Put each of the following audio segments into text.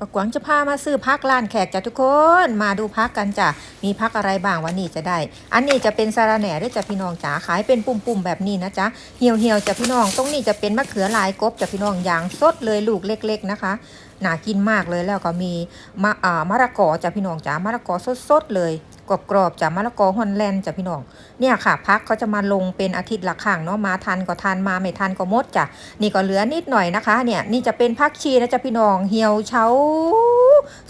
ปะกวางจะพามาซื้อพักร้านแขกจ้ะทุกคน มาดูพักกันจ้ะ มีพักอะไรบ้างวันนี้จะได้ อันนี้จะเป็นสาระแหน่ด้วยจ้ะพี่น้องจ๋า ขายเป็นปุ่มๆแบบนี้นะจ๊ะ เหี่ยวเหี่ยวๆจ้ะพี่น้อง ตรงนี้จะเป็นมะเขือลายกบจ้ะพี่น้องอย่างสดเลยลูกเล็ก ๆ นะคะน่ากินมากเลยแล้วก็มีมะอ่ามะละกอจ้ะพี่น้องจ๋ามะละกอสดๆเลย กรอบๆจ้ะมะละกอฮอนแลนด์จ้ะพี่น้องเนี่ยค่ะพักเขาจะมาลงเป็นอาทิตย์ละครั้งเนาะมาทันก็ทันมาไม่ทันก็มดจ้ะนี่ก็เหลือนิดหน่อยนะคะ เนี่ยนี่จะเป็นพักชีนะจ๊ะพี่น้องเหี่ยวเฉา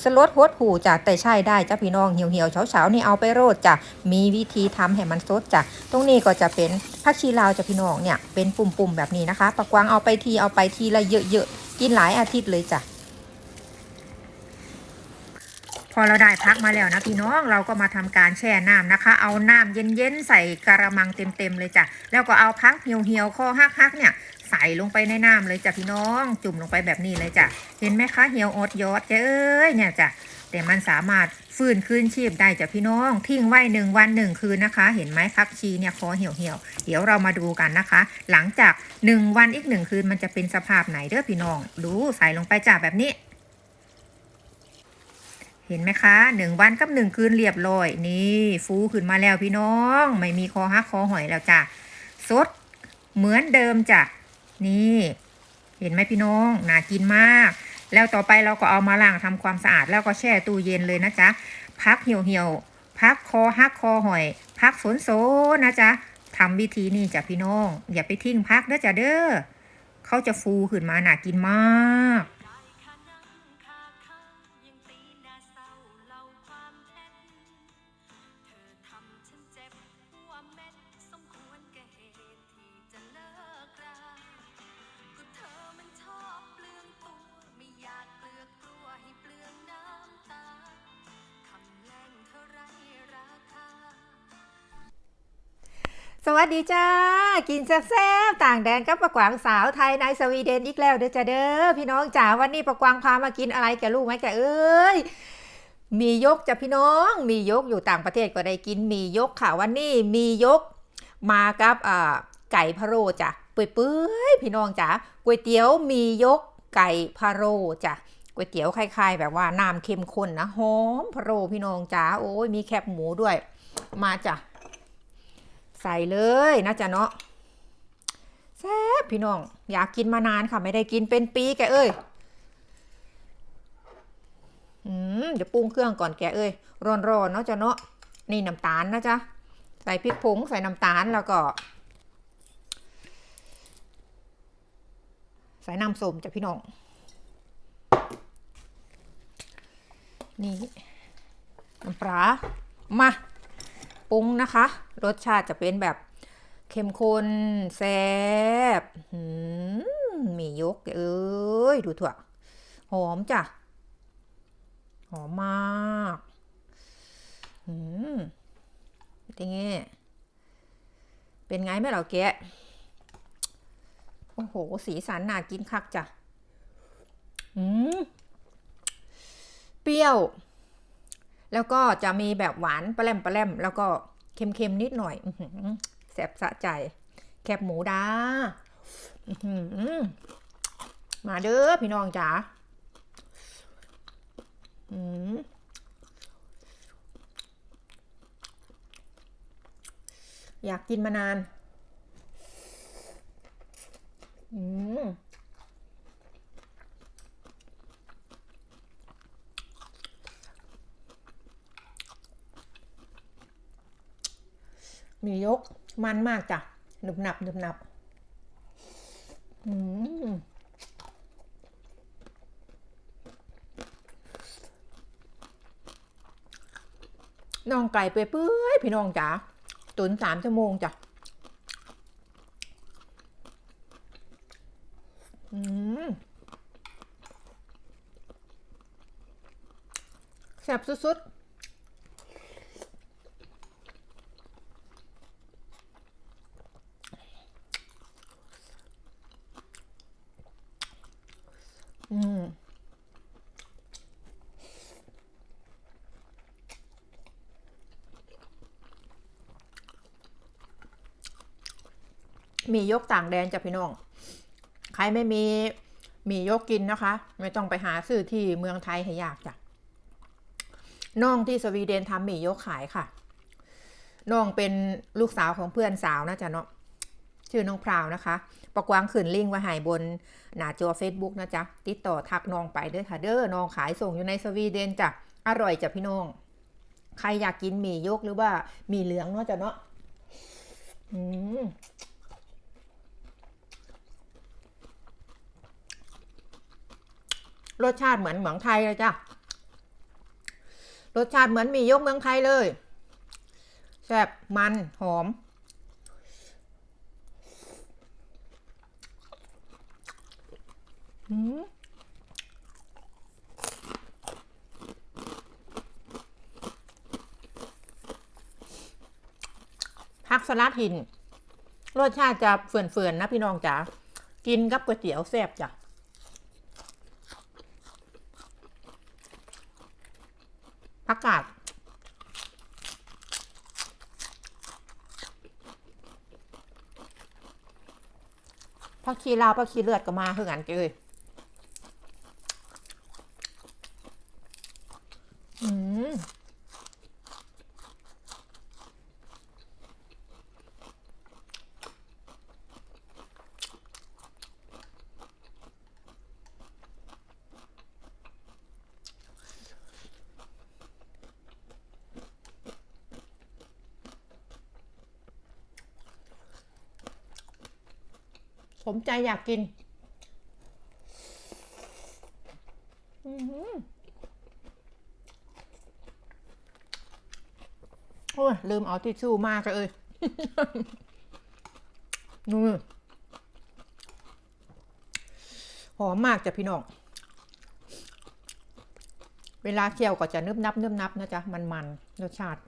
สลดหดหูจ้ะแต่ใช่ได้จ้ะพี่น้องเหี่ยวเหี่ยวเฉาเฉานี่เอาไปโรดจ้ะมีวิธีทำให้มันสดจ้ะตรงนี้ก็จะเป็นพักชีลาวจ้ะพี่น้องเนี่ยเป็นปุ่มๆแบบนี้นะคะปะกวางเอาไปทีเอาไปทีละเยอะๆกินหลายอาทิตย์เลยจ้ะ พ อเราได้พักมาแล้วนะพี่น้องเราก็มาทำการแช่น้ำนะคะ เอาน้ำเย็นๆใส่กระมังเต็มๆเลยจ้ะแล้วก็เอาพักเหี่ยวๆคอฮักๆเนี่ยใส่ลงไปในน้ำเลยจ้ะพี่น้อง จุ่มลงไปแบบนี้เลยจ้ะเห็นไหมคะเหี่ยวอดยอดเอ้ยเนี่ยจ้ะแต่มันสามารถฟื้นคืนชีพได้จ้ะพี่น้อง ทิ้งไว้หนึ่งวันหนึ่งคืนนะคะ เห็นไหมพักชีเนี่ยคอเหี่ยวๆเดี๋ยวเรามาดูกันนะคะ หลังจากหนึ่งวันอีกหนึ่งคืนมันจะเป็นสภาพไหนเด้อพี่น้อง ดูใส่ลงไปจ้ะแบบนี้ เห็นไหมคะหนึ่งวันกับหนึ่งคืนเรียบร้อย นี่ฟูขึ้นมาแล้วพี่น้อง ไม่มีคอหักคอหอยแล้วจ้ะสดเหมือนเดิมจ้ะนี่ เห็นไหมพี่น้องน่ากินมาก แล้วต่อไปเราก็เอามาล้างทำความสะอาดแล้วก็แช่ตู้เย็นเลยนะจ๊ะพักเหี่ยวเหี่ยวๆพักคอหักคอหอย พักสนโซนะจ๊ะทำวิธีนี่จ้ะพี่น้อง อย่าไปทิ้งพักเด้อจ้ะเด้อเขาจะฟูขึ้นมาน่ากินมาก วัสดีจ้า กินแซ่บๆต่างแดนกับประกวางสาวไทยในสวีเดนอีกแล้วเด้อจ้าเด้อพี่น้องจ๋าวันนี้ประกวางพามากินอะไรแกลูกไหมแกเอ้ยมียกจ้ะพี่น้อง มียกอยู่ต่างประเทศก็ได้กินมียกค่ะวันนี้มียกมากับอ่าไก่พะโล้จ้ะเปื่อยๆพี่น้องจ๋าก๋วยเตี๋ยวมียกไก่พะโล้จ้ะก๋วยเตี๋ยวคล้ายๆ แบบว่าน้ำเข้มข้นนะหอมพะโล้พี่น้องจ๋าโอ้ยมีแคบหมูด้วย มาจ้ะ ใส่เลยนะจ๊ะเนาะแซ่บพี่น้อง อยากกินมานานค่ะ ไม่ได้กินเป็นปีแกเอ้ยอืมเดี๋ยวปรุงเครื่องก่อนแกเอ้ยร้อนๆเนาะจ๊ะเนาะนี่น้ำตาลนะจ๊ะใส่พริกผงใส่น้ำตาลแล้วก็ ใส่น้ำส้มจ้ะพี่น้อง นี่น้ำปลามา ปรุงนะคะ รสชาติจะเป็นแบบเข้มข้นแซ่บมียกเอ้ยดูถั่วหอมจ้ะ หอมมากหืมเป็นไงเป็นไงแม่เราแกะโอ้โห สีสันน่ากินคักจ้ะอืมเปรี้ยว แล้วก็จะมีแบบหวานปลาแรมปลาแรมแล้วก็เค็มๆนิดหน่อยแสบสะใจ แคบหมูดาอมาเด้อพี่น้องจ๋าอืมอยากกินมานาน อืม มียกมันมากจ้ะหนึบหนับหนึบหนับอืมน้องไก่เปื่อยพี่น้องจ๋าตุนสามชั่วโมงจ้ะอืมแซ่บสุดๆ อืมมียกต่างแดนจ้ะพี่น้อง ใครไม่มีมียกกินนะคะ ไม่ต้องไปหาซื้อที่เมืองไทยให้ยากจ้ะน้องที่สวีเดนทำหมี่ยกขายค่ะ น้องเป็นลูกสาวของเพื่อนสาวนะจ๊ะเนาะชื่อน้องพราวนะคะ ประกวางขืนลิงไว้ใหายบน หน้าจอ Facebook นะจ๊ะ ติดต่อทักน้องไปเด้อค่ะเด้อน้องขายส่งอยู่ในสวีเดนจ้ะ อร่อยจ้ะพี่น้อง ใครอยากกินหมี่ยกหรือว่าหมี่เหลืองเนาะจ้ะเนาะอืมรสชาติเหมือนเหมืองไทยเลยจ้ะ รสชาติเหมือนหมี่ยกเมืองไทยเลย แซ่บมันหอม อืม ผักสลัดหิน รสชาติจะเฟื่อนๆนะพี่น้องจ๋า กินกับก๋วยเตี๋ยวแซ่บจ้ะผักกาดผักชีลาวผักชีเลือดก็มาคือกันเกยอืมส มใจอยากกินอืมโอ้ย ลืมเอาทิชชู่มากเลยนู่นหอมมากจ้ะพี่น้อง เวลาเคี่ยวก็จะนึบนับนึบนับนะจ๊ะ มันมันรสชาติ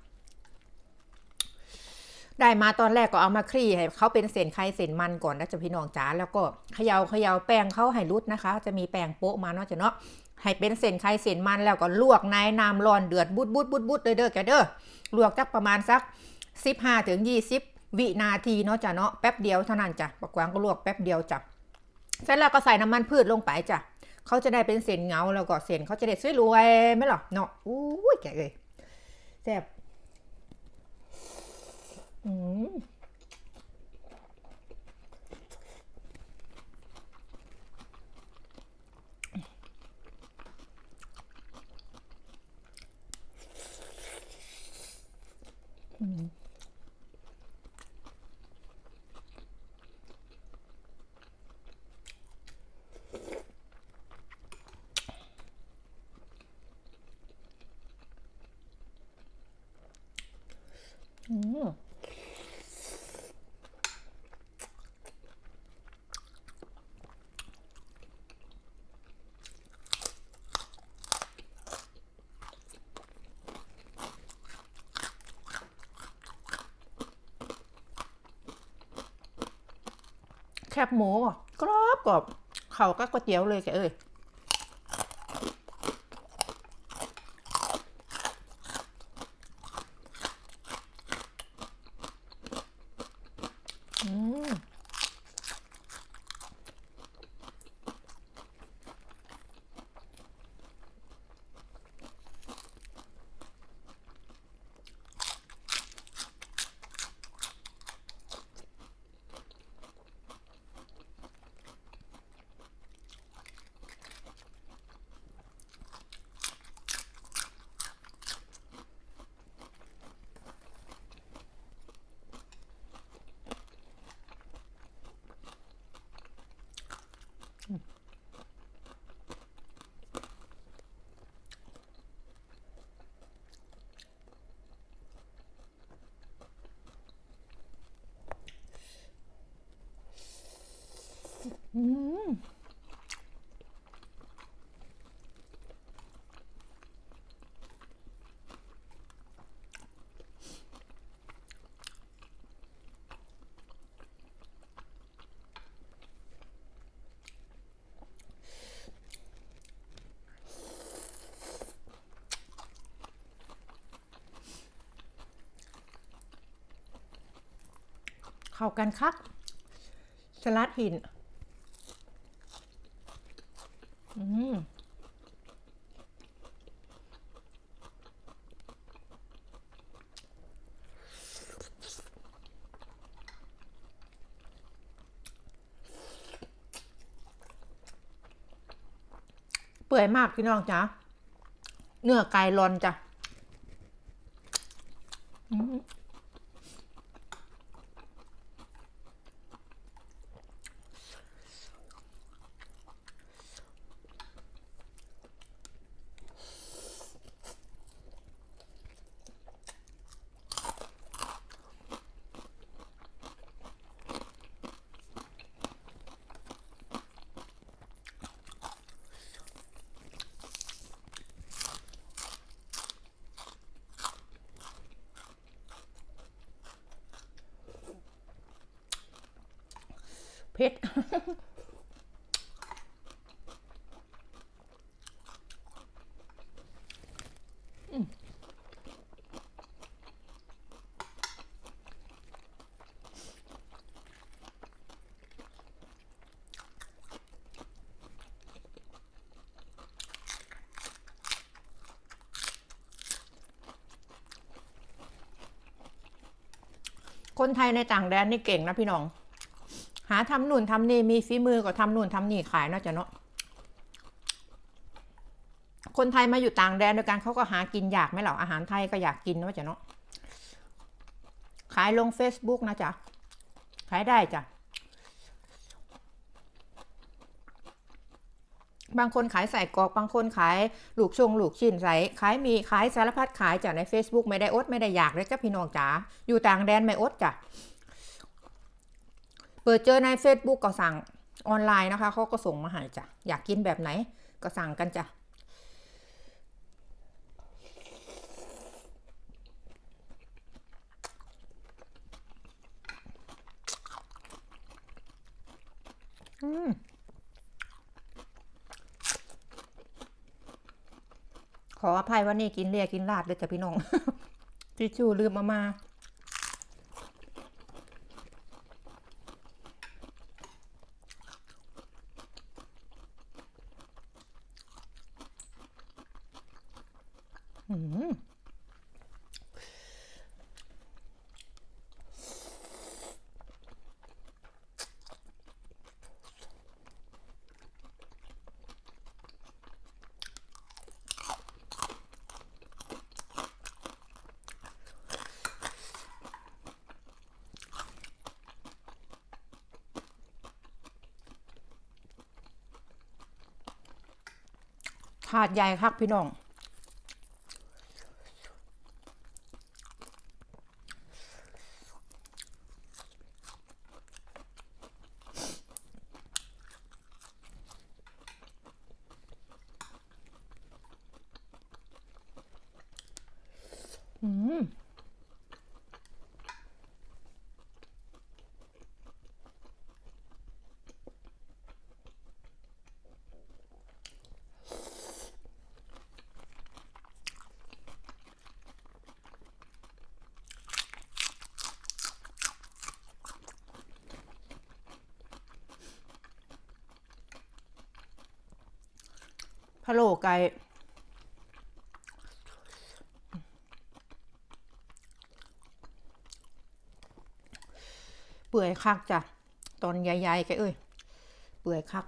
ได้มาตอนแรกก็เอามาคลี่ให้เขาเป็นเส้นไข่เส้นมันก่อนนะจ๊ะพี่น้องจ๋าแล้วก็เขยาเขยาแป้งเขาให้รุดนะคะ จะมีแป้งโปะมาเนาะจ้ะเนาะให้เป็นเส้นไข่เส้นมันแล้วก็ลวกในน้ำร้อนเดือดบุดบุดบุดบุดเลยเด้อแกเด้อลวกจักประมาณสัก 15ถึง20 วินาทีเนาะจ้ะเนาะแป๊บเดียวเท่านั้นจ้ะปักวางก็ลวกแป๊บเดียวจ้ะเสร็จแล้วก็ใส่น้ำมันพืชลงไปจ้ะเขาจะได้เป็นเส้นเงาแล้วก็เส้นเขาจะได้สวยรวยไหมหรอเนาะอู้ยแกเลยแซ่บ อืม อืมแค บหมูกรอบกรอบเขาก็ก๋วยเตี๋ยวเลยแกเอ้ย ข้ากันคัก สลัดหิน อืมเปื่อยมากพี่น้องจ้ะเนื้อไก่รอนจ้ะ คนไทยในต่างแดนนี่เก่งนะพี่น้องาทำหนู่นทำนี่มีฝีมือก็ทำหนู่นทำนี่ขายเนาะจ้ะเนาะคนไทยมาอยู่ต่างแดนด้วยกันเขาก็หากินอยากไหมเหรออาหารไทยก็อยากกินเนาะจ้ะเนาะขายลง Facebook นะจ๊ะขายได้จ้ะบางคนขายใส่กรอกบางคนขายลูกชงลูกชิ้นใส่ขายมีขายสารพัดขายจ้ะใน Facebook ไม่ได้อดไม่ได้อยากเลยจ้ะพี่น้องจ๋าอยู่ต่างแดนไม่อดจ้ะ เปิดเจอใน Facebook ก็สั่งออนไลน์นะคะเขาก็ส่งมาให้จ้ะ อยากกินแบบไหนก็สั่งกันจ้ะ อืมขออภัยว่านี่กินเลียกินลาดเลยจ้ะพี่น้อง ทิชชู่ลืมมามา อืม ถาดใหญ่คักพี่น้อง อืม พะโล่ไก่เปื่อยคักจ้ะตอนใหญ่ๆแกเอ้ยเปื่อยคัก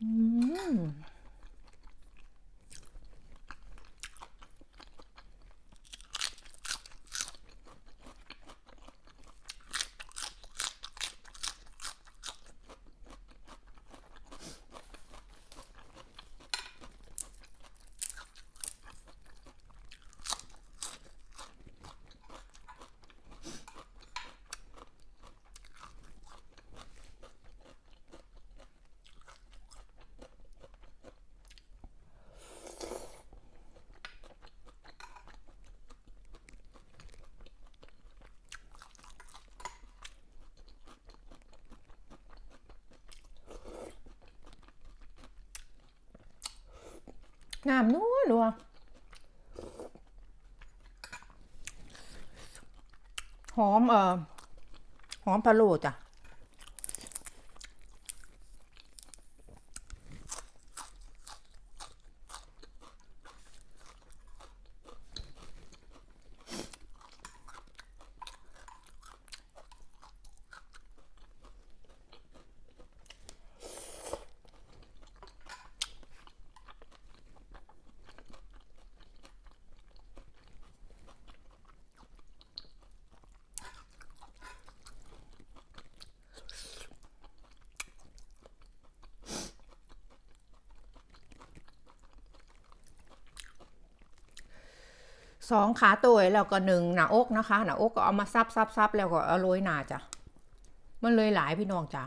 อืม น้ำนัวนัวหหอมเอ่อหอมพะโล้จ้ะ สองขาตัวแล้วก็หนึ่งหน้าอกนะคะหน้าอกก็เอามาซับซับซับแล้วก็เอาโรยหน้าจ้ะมันเลยหลายพี่น้องจ้ะ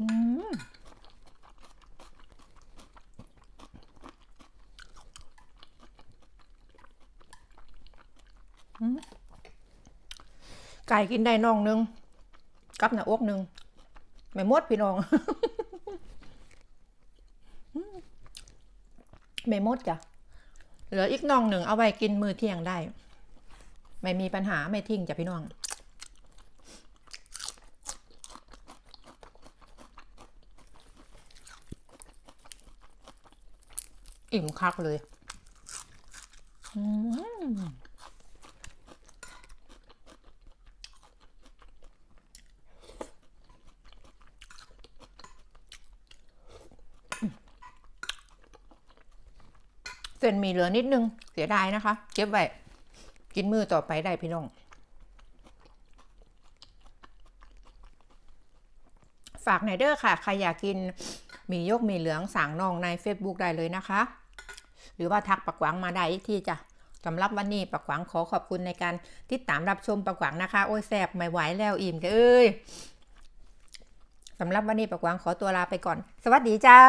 อืมไก่กินได้น่องหนึง กับหน้าอกหนึ่ง ไม่มดพี่น้องไม่มดจ้ะเหลืออีกน่องหนึ่งเอาไว้กินมือเที่ยงได้ ไม่มีปัญหาไม่ทิ้งจ้ะพี่น้องอิ่มคักเลย อืม ส้นหมีเหลือนิดนึงเสียดายนะคะ เก็บไว้กินมือต่อไปได้พี่น้องฝากหนเด้อค่ะ ใครอยากกินหมียกหมีเหลืองสั่งนองใน Facebook ได้เลยนะคะ หรือว่าทักปักหวังมาได้อีกที่จ้ะสำหรับวันนี้ปักหวังขอขอบคุณในการติดตามรับชมปักหวังนะคะ โอ้ยแซบไม่ไหวแล้วอิ่มเอ้ยสำหรับวันนี้ปักหวังขอตัวลาไปก่อน สวัสดีจ้า